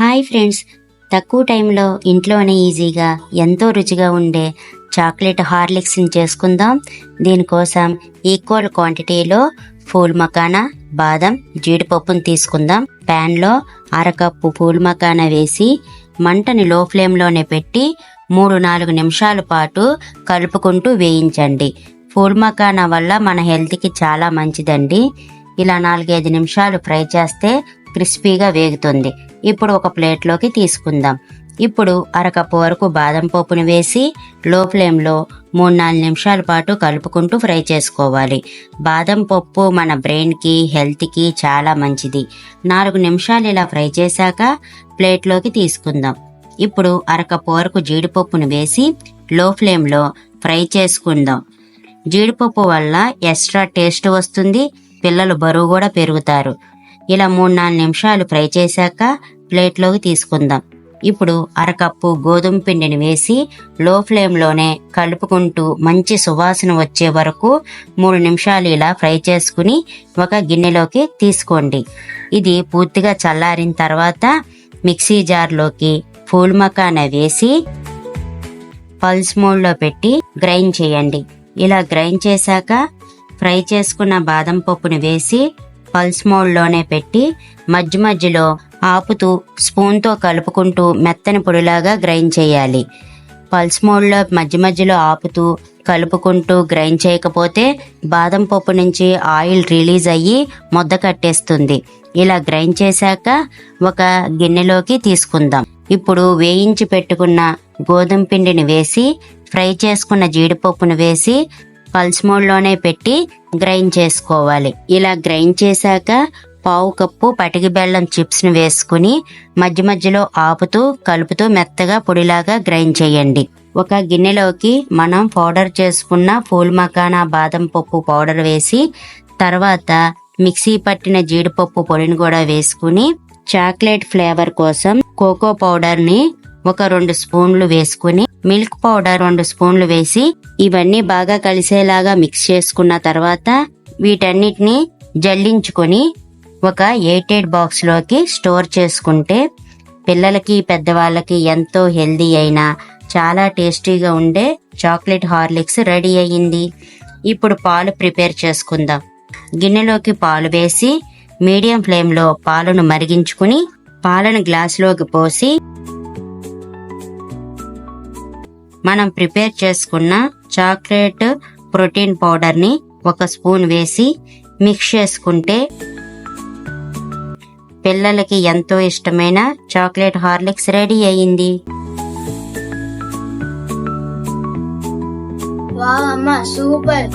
Hi friends. తక్కువ టైంలో ఇంట్లోనే ఈజీగా ఎంతో రుచిగా ఉండే చాక్లెట్ హార్లిక్స్ని చేసుకుందాం. దీనికోసం ఈక్వల్ క్వాంటిటీలో ఫూల్ మకానా బాదం జీడిపప్పును తీసుకుందాం. ప్యాన్లో అరకప్పు పూల్ మకానా వేసి మంటని లో ఫ్లేమ్లోనే పెట్టి మూడు నాలుగు నిమిషాల పాటు కలుపుకుంటూ వేయించండి. ఫూల్ మకానా వల్ల మన హెల్త్కి చాలా మంచిదండి. ఇలా నాలుగైదు నిమిషాలు ఫ్రై చేస్తే క్రిస్పీగా వేగుతుంది. ఇప్పుడు ఒక ప్లేట్లోకి తీసుకుందాం. ఇప్పుడు అరకప్పు వరకు బాదం పప్పును వేసి లో ఫ్లేమ్లో మూడు నాలుగు నిమిషాల పాటు కలుపుకుంటూ ఫ్రై చేసుకోవాలి. బాదం పప్పు మన బ్రెయిన్కి హెల్త్కి చాలా మంచిది. నాలుగు నిమిషాలు ఇలా ఫ్రై చేశాక ప్లేట్లోకి తీసుకుందాం. ఇప్పుడు అరకప్పు వరకు జీడిపప్పును వేసి లో ఫ్లేమ్లో ఫ్రై చేసుకుందాం. జీడిపప్పు వల్ల ఎక్స్ట్రా టేస్ట్ వస్తుంది. పిల్లలు బరువు కూడా పెరుగుతారు. ఇలా మూడు నాలుగు నిమిషాలు ఫ్రై చేశాక ప్లేట్లోకి తీసుకుందాం. ఇప్పుడు అరకప్పు గోధుమ పిండిని వేసి లో ఫ్లేమ్లోనే కలుపుకుంటూ మంచి సువాసన వచ్చే వరకు మూడు నిమిషాలు ఇలా ఫ్రై చేసుకుని ఒక గిన్నెలోకి తీసుకోండి. ఇది పూర్తిగా చల్లారిన తర్వాత మిక్సీ జార్లోకి ఫూల్ మకాన వేసి పల్స్ మోడ్లో పెట్టి గ్రైండ్ చేయండి. ఇలా గ్రైండ్ చేశాక ఫ్రై చేసుకున్న బాదం పప్పుని వేసి పల్స్ మోడ్లోనే పెట్టి మధ్య మధ్యలో ఆపుతూ స్పూన్తో కలుపుకుంటూ మెత్తని పొడిలాగా గ్రైండ్ చేయాలి. పల్స్ మోడ్లో మధ్య మధ్యలో ఆపుతూ కలుపుకుంటూ గ్రైండ్ చేయకపోతే బాదం పప్పు నుంచి ఆయిల్ రిలీజ్ అయ్యి ముద్ద కట్టేస్తుంది. ఇలా గ్రైండ్ చేశాక ఒక గిన్నెలోకి తీసుకుందాం. ఇప్పుడు వేయించి పెట్టుకున్న గోధుమ పిండిని వేసి ఫ్రై చేసుకున్న జీడిపప్పును వేసి పల్స్ మోడ్లోనే పెట్టి గ్రైండ్ చేసుకోవాలి. ఇలా గ్రైండ్ చేశాక పావు కప్పు పటికి బెల్లం చిప్స్ని వేసుకుని మధ్య మధ్యలో ఆపుతూ కలుపుతూ మెత్తగా పొడిలాగా గ్రైండ్ చేయండి. ఒక గిన్నెలోకి మనం పౌడర్ చేసుకున్న పూల్ మకానా బాదం పప్పు పౌడర్ వేసి తర్వాత మిక్సీ పట్టిన జీడిపప్పు పొడిని కూడా వేసుకుని చాక్లెట్ ఫ్లేవర్ కోసం కోకో పౌడర్ని ఒక రెండు స్పూన్లు వేసుకుని మిల్క్ పౌడర్ రెండు స్పూన్లు వేసి ఇవన్నీ బాగా కలిసేలాగా మిక్స్ చేసుకున్న తర్వాత వీటన్నిటిని జల్లించుకొని ఒక ఎయిటెడ్ బాక్స్లోకి స్టోర్ చేసుకుంటే పిల్లలకి పెద్దవాళ్ళకి ఎంతో హెల్దీ అయిన చాలా టేస్టీగా ఉండే చాక్లెట్ హార్లిక్స్ రెడీ అయ్యింది. ఇప్పుడు పాలు ప్రిపేర్ చేసుకుందాం. గిన్నెలోకి పాలు వేసి మీడియం ఫ్లేమ్లో పాలను మరిగించుకుని పాలను గ్లాసులోకి పోసి మనం ప్రిపేర్ చేసుకున్న చాక్లెట్ ప్రోటీన్ పౌడర్ని ఒక స్పూన్ వేసి మిక్స్ చేసుకుంటే పిల్లలకి ఎంతో ఇష్టమైన చాక్లెట్ హార్లిక్స్ రెడీ అయ్యింది. అమ్మ సూపర్.